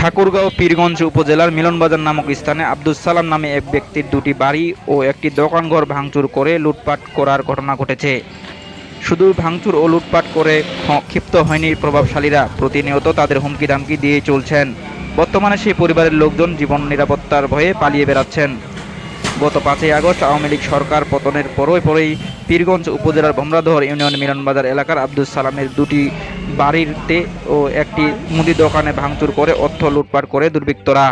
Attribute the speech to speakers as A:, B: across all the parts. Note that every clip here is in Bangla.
A: ঠাকুরগাঁও পীরগঞ্জ উপজেলার মিলনবাজার নামক স্থানে আব্দুল সালাম নামে এক ব্যক্তির দুটি বাড়ি ও একটি দোকানঘর ভাঙচুর করে লুটপাট করার ঘটনা ঘটেছে। শুধু ভাঙচুর ও লুটপাট করে ক্ষিপ্ত হয়নি প্রভাবশালীরা। প্রতিনিয়ত তাদের হুমকি ধামকি দিয়ে চলছেন। বর্তমানে সেই পরিবারের লোকজন জীবন নিরাপত্তার ভয়ে পালিয়ে বেড়াচ্ছেন। গত পাঁচই আগস্ট আওয়ামী লীগ সরকার পতনের পরই পরেই পীরগঞ্জ উপজেলার ভমরাদহর ইউনিয়ন মিলনবাজার এলাকার আব্দুল সালামের দুটি বাড়িতে ও একটি মুদি দোকানে ভাঙচুর করে অর্থ লুটপাট করে দুর্বৃত্তরা।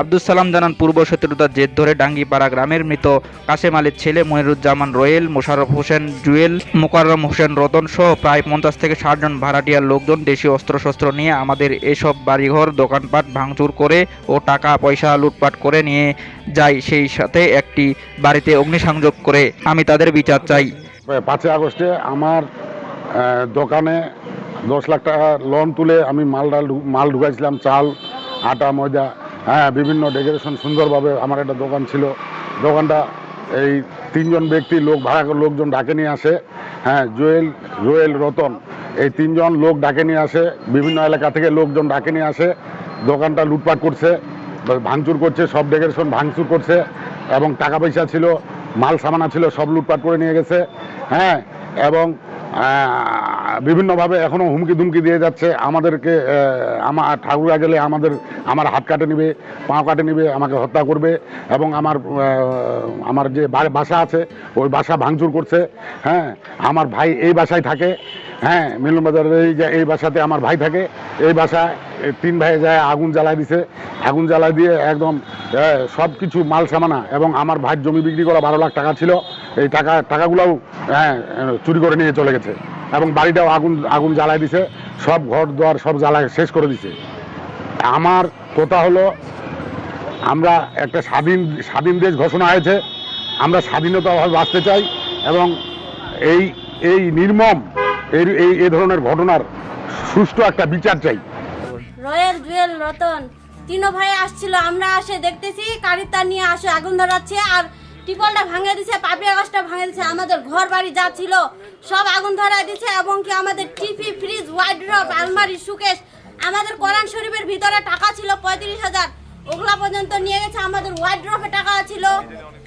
A: আব্দুল সালাম জানান, পূর্ব শত্রুতার জের ধরে ডাঙ্গিপাড়া গ্রামের মৃত কাশেম আলীর ছেলে মনিরুজ্জামান রোয়েল, মোশাররফ হোসেন জুয়েল, মোকাররম হোসেন রতন সহ প্রায় পঞ্চাশ থেকে ষাট জন ভাড়াটিয়ার লোকজন দেশীয় অস্ত্রশস্ত্র নিয়ে আমাদের এসব বাড়িঘর, দোকানপাট ভাঙচুর করে ও টাকা, পয়সা লুটপাট করে নিয়ে যায়, সেই সাথে একটি বাড়িতে অগ্নিসংযোগ করে। আমি তাদের বিচার চাই।
B: পাঁচই আগস্টে আমার দোকানে দশ লাখ টাকা লোন তুলে আমি মাল ডাল মাল ঢুকাইছিলাম, চাল, আটা, ময়দা হ্যাঁ বিভিন্ন ডেকোরেশন সুন্দরভাবে আমার একটা দোকান ছিল। দোকানটা এই তিনজন ব্যক্তি লোক ভাড়া লোকজন ডাকে নিয়ে আসে। হ্যাঁ জুয়েল, রোয়েল রতন, এই তিনজন লোক ডাকে নিয়ে আসে। বিভিন্ন এলাকা থেকে লোকজন ডাকে নিয়ে আসে। দোকানটা লুটপাট করছে, ভাঙচুর করছে, সব ডেকোরেশন ভাঙচুর করছে এবং টাকা পয়সা ছিল, মাল সামানা ছিল, সব লুটপাট করে নিয়ে গেছে। হ্যাঁ এবং বিভিন্নভাবে এখনও হুমকি ধুমকি দিয়ে যাচ্ছে। আমাদেরকে আমার ঠাকুরা গেলে আমাদের, আমার হাত কাটে নিবে, পাও কাটে নিবে, আমাকে হত্যা করবে এবং আমার আমার যে বাসা আছে, ওই বাসা ভাঙচুর করছে। হ্যাঁ আমার ভাই এই বাসায় থাকে। হ্যাঁ মিলনবাজারের এই যে, এই বাসাতে আমার ভাই থাকে, এই বাসায় এই তিন ভাই যায়, আগুন জ্বালায় দিছে। আগুন জ্বালায় দিয়ে একদম সব কিছু মাল সামানা এবং আমার ভাইয়ের জমি বিক্রি করা বারো লাখ টাকা ছিল। এই টাকা, টাকাগুলোও হ্যাঁ চুরি করে নিয়ে চলে গেছে। এবং বাড়িটাও আগুন আগুন জ্বালায় দিছে। সব ঘর দুয়ার সব জ্বালায় শেষ করে দিছে। আমার কথা হলো, আমরা একটা স্বাধীন স্বাধীন দেশ ঘোষণা হয়েছে। আমরা স্বাধীনতাভাবে বাঁচতে চাই এবং এই এই নির্মম এই এই ধরনের ঘটনার সুষ্ঠু একটা বিচার চাই।
C: রয়েল জুয়েল রতন। তিনো ভাই আসছিল, আমরা আসে দেখতেছি তার নিয়ে আসে আগুন ধরাচ্ছে, আর টিপলটা ভাঙে দিছে পাপিয়া গাছটা ভাঙে দিছে, আমাদের ঘর বাড়ি যা ছিল, সব আগুন ধরা দিছে, এবং কি আমাদের টিভি ফ্রিজ ওয়াইড্রপ আলমারি সুকেশ আমাদের কোরআন শরীফের ভিতরে টাকা ছিল পঁয়ত্রিশ হাজার, ওগুলা পর্যন্ত নিয়ে গেছে, আমাদের ওয়াইড্রপে টাকা ছিল।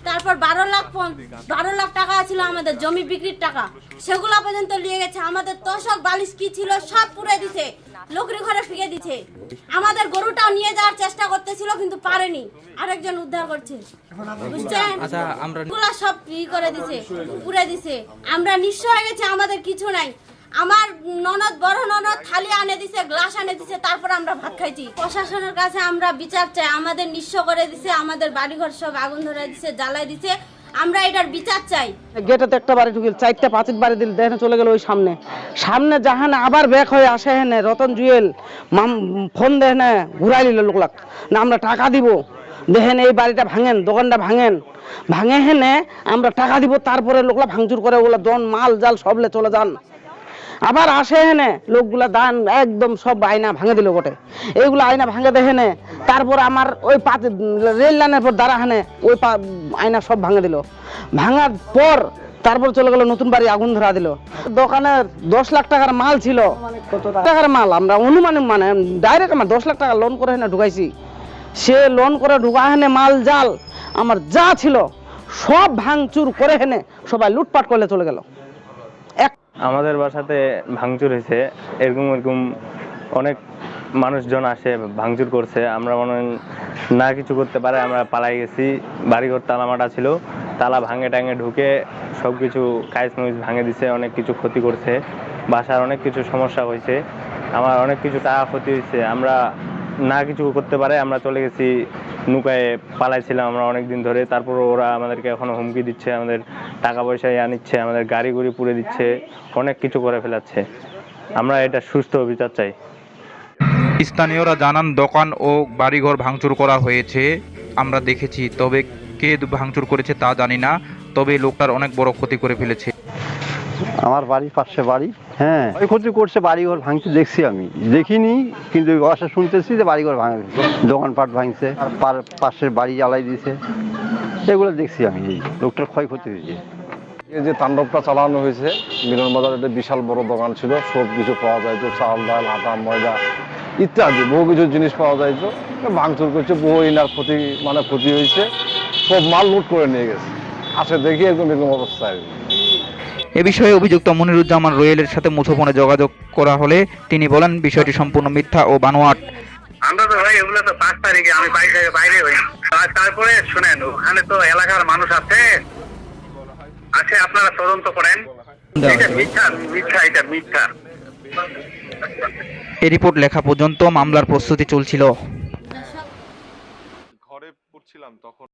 C: তারপর বারো লাখ বারো লাখ টাকা ছিল আমাদের জমি বিক্রির টাকা। সেগুলা পর্যন্ত নিয়ে গেছে। আমাদের তোষক বালিশ কি ছিল সব পুড়ে দিছে। লোকরি ঘরে ফিকে দিছে। আমাদের গরুটাও নিয়ে যাওয়ার চেষ্টা করতেছিল কিন্তু পারেনি। আরেকজন উদ্ধার করছে। বুঝছেন?
A: আচ্ছা আমরা
C: সব ই করে দিছে পুড়ে দিছে। আমরা নিঃস্ব হয়ে গেছে আমাদের কিছু নাই। আমার ননদ, বড় ননদ থালি আনে দিছে, গ্লাস আনে দিছে, তারপর আমরা ভাত খাইছি। প্রশাসনের কাছে আমরা বিচার চাই, আমাদের নিঃস্ব করে দিছে, আমাদের বাড়িঘর সব আগুন ধরে দিছে, জ্বালাই দিছে। আমরা এটার বিচার চাই।
D: গেটেতে একটা বাড়ি ঢুকিল, চারটা পাঁচিল বাড়ি দিল, দেখেন চলে গেল ওই সামনে। সামনে যাহানে আবার ব্যাক হয়ে আসে হেনে, রতন জুয়েল, মাম, ফোন দেখেন ঘুরাই নিল লোকলাক। না, আমরা টাকা দিব। দেখেন এই বাড়িটা ভাঙেন, দোকানটা ভাঙেন। ভাঙে হেনে, আমরা টাকা দিব, তারপরে লোকলা ভাঙচুর করে, ওগুলা দন, মাল, জাল সবলে চলে যান। আবার আসে হেনে লোকগুলা দান একদম সব আয়না ভাঙে দিল বটে। এইগুলো আয়না ভাঙে দেখেনে তারপর আমার ওই পাতে রেল লাইনের পর দাঁড়া হেনে ওই পা- আয়না সব ভাঙে দিল। ভাঙার পর তারপর চলে গেল নতুন বাড়ি আগুন ধরা দিল। দোকানে দশ লাখ টাকার মাল ছিল। টাকার মাল আমরা অনুমানিক মানে ডাইরেক্ট আমার দশ লাখ টাকা লোন করে হেনে ঢুকাইছি। সে লোন করে ঢুকা হেনে মাল জাল আমার যা ছিল সব ভাঙচুর করে হেনে সবাই লুটপাট করলে চলে গেল।
E: আমাদের বাসাতে ভাঙচুর হয়েছে, এরকম এরকম অনেক মানুষজন আসে, ভাঙচুর করছে। আমরা মনে না কিছু করতে পারে, আমরা পালাই গেছি। বাড়িঘর তালা মাটা ছিল, তালা ভাঙে টাঙে ঢুকে সব কিছু কাইস মুইজ ভাঙে দিছে, অনেক কিছু ক্ষতি করছে। বাসার অনেক কিছু সমস্যা হয়েছে, আমার অনেক কিছু টাকা ক্ষতি হয়েছে। আমরা না কিছু করতে পারে, আমরা চলে গেছি নৌকায় পালাইছিলাম আমরা অনেক দিন ধরে। তারপর ওরা আমাদেরকে এখনও হুমকি দিচ্ছে, আমাদের টাকা পয়সা ইয়া নিচ্ছে, আমাদের গাড়ি গুড়ি পুড়ে দিচ্ছে, অনেক কিছু করে ফেলাচ্ছে। আমরা এটা সুস্থ বিচার চাই।
A: স্থানীয়রা জানান, দোকান ও বাড়িঘর ভাঙচুর করা হয়েছে। আমরা দেখেছি, তবে কে ভাঙচুর করেছে তা জানি না, তবে লোকটার অনেক বড় ক্ষতি করে ফেলেছে।
F: আমার বাড়ির পাশে বাড়ি। হ্যাঁ। ক্ষতি করছে, বাড়িঘর ভাঙছে, দেখছি আমি। দেখিনি, কিন্তু আশা শুনতেছি যে বাড়িঘর ভাঙছে, দোকানপাট ভাঙছে পাশের বাড়ি জ্বালাই দিয়েছে। এগুলো দেখছি আমি লোকটার ক্ষয়ক্ষতি হয়েছে।
G: এই যে তাণ্ডবটা চালানো হয়েছে মিলন বাজার একটা বিশাল বড় দোকান ছিল, সব কিছু পাওয়া যায় তো, চাল ডাল, আটা, ময়দা ইত্যাদি, বহু কিছু জিনিস পাওয়া যাইতো ভাঙচুর করছে, বহু ইনার ক্ষতি মানে ক্ষতি হয়েছে, সব মাল লুট করে নিয়ে গেছে। আসে দেখি এরকম এরকম অবস্থা আর কি।
A: এ বিষয়ে অভিযুক্ত মনিরুজ্জামান রোয়েলের সাথে মুঠোফোনে যোগাযোগ করা হলে তিনি বলেন বিষয়টি সম্পূর্ণ মিথ্যা ও বানোয়াট।
H: আমরা তো ভাই এগুলো তো পাঁচ তারিখে আমি বাইরে থেকে বাইরে হই তারপরে শুনেন ওখানে তো এলাকার মানুষ আছে। আছে আপনারা তদন্ত করেন। এটা মিথ্যা মিথ্যা এটা মিথ্যা।
A: এ রিপোর্ট লেখা পর্যন্ত মামলার প্রস্তুতি চলছিল।
I: ঘরে পড়ছিলাম তখন।